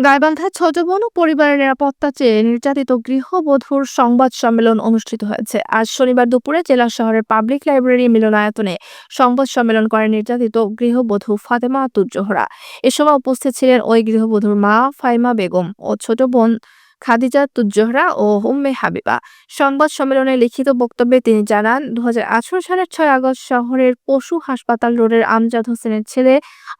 গাইবান্ধায় ছোট বোন ও পরিবারের নিরাপত্তা চেয়ে নির্যাতিত গৃহবধূর সংবাদ সম্মেলন অনুষ্ঠিত হয়েছে। আজ শনিবার দুপুরে জেলা শহরের পাবলিক লাইব্রেরি মিলনায়তনে সংবাদ সম্মেলন করেন নির্যাতিত গৃহবধূ ফাতেমা আতুজ্জোহরা এ সময় উপস্থিত ছিলেন ওই গৃহবধূর মা ফাইমা বেগম ও ছোট বোন খাদিজা তুজ্জোহরা ও উম্মে হাবিবা। সংবাদ সম্মেলনে লিখিত বক্তব্যে তিনি জানান দু সালের ছয় আগস্ট শহরের পশু হাসপাতাল রোডের আমজাদ হোসেনের ছেলে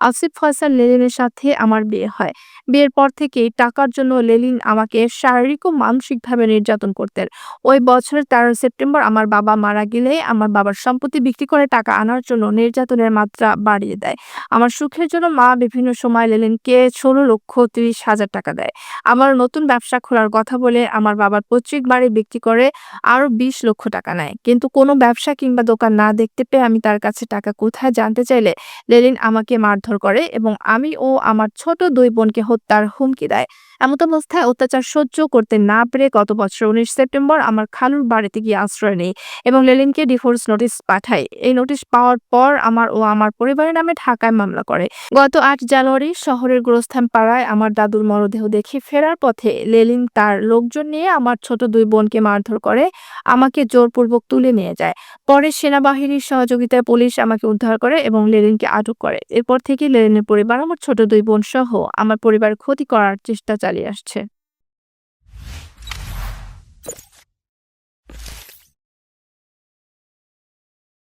আসিফ ফয়সাল লেলিনের সাথে আমার বিয়ে হয়। বিয়ের পর থেকেই টাকার জন্য লেলিন আমাকে শারীরিক ও মানসিকভাবে নির্যাতন করতেন। ওই বছরের তেরো সেপ্টেম্বর আমার বাবা মারা গেলে আমার বাবার সম্পত্তি বিক্রি করে টাকা আনার জন্য নির্যাতনের মাত্রা বাড়িয়ে দেয়। আমার সুখের জন্য মা বিভিন্ন সময় লেলিনকে ষোলো লক্ষ তিরিশ হাজার টাকা দেয়। আমার নতুন ব্যবসা খোলার কথা বলে আমার বাবার পৈতৃক বাড়ি বিক্রি করে আরও বিশ লক্ষ টাকা নেয়। কিন্তু কোনো ব্যবসা কিংবা দোকান না দেখতে পেয়ে আমি তার কাছে টাকা কোথায় জানতে চাইলে লেলিন আমাকে মারধর করে এবং আমি ও আমার ছোট দুই বোনকে হত্যার হুমকি দেয়। এমত অবস্থায় অত্যাচার সহ্য করতে না পেরে গত বছর উনিশ সেপ্টেম্বর আমার খালুর বাড়িতে গিয়ে আশ্রয় নেই এবং লেলিনকে ডিভোর্স নোটিশ পাঠাই এই নোটিশ পাওয়ার পর আমার ও আমার পরিবারের নামে ঢাকায় মামলা করে। গত আট জানুয়ারি শহরের গোরস্থান পাড়ায় আমার দাদুর মরদেহ দেখে ফেরার পথে লেলিন তার লোকজন নিয়ে আমার ছোট দুই বোনকে মারধর করে আমাকে জোরপূর্বক তুলে নিয়ে যায়। পরে সেনাবাহিনীর সহযোগিতায় পুলিশ আমাকে উদ্ধার করে এবং লেলিনকে আটক করে। এরপর থেকে লেলিনের পরিবার, আমার ছোট দুই বোন সহ আমার পরিবার ক্ষতি করার চেষ্টা চালিয়ে আসছে।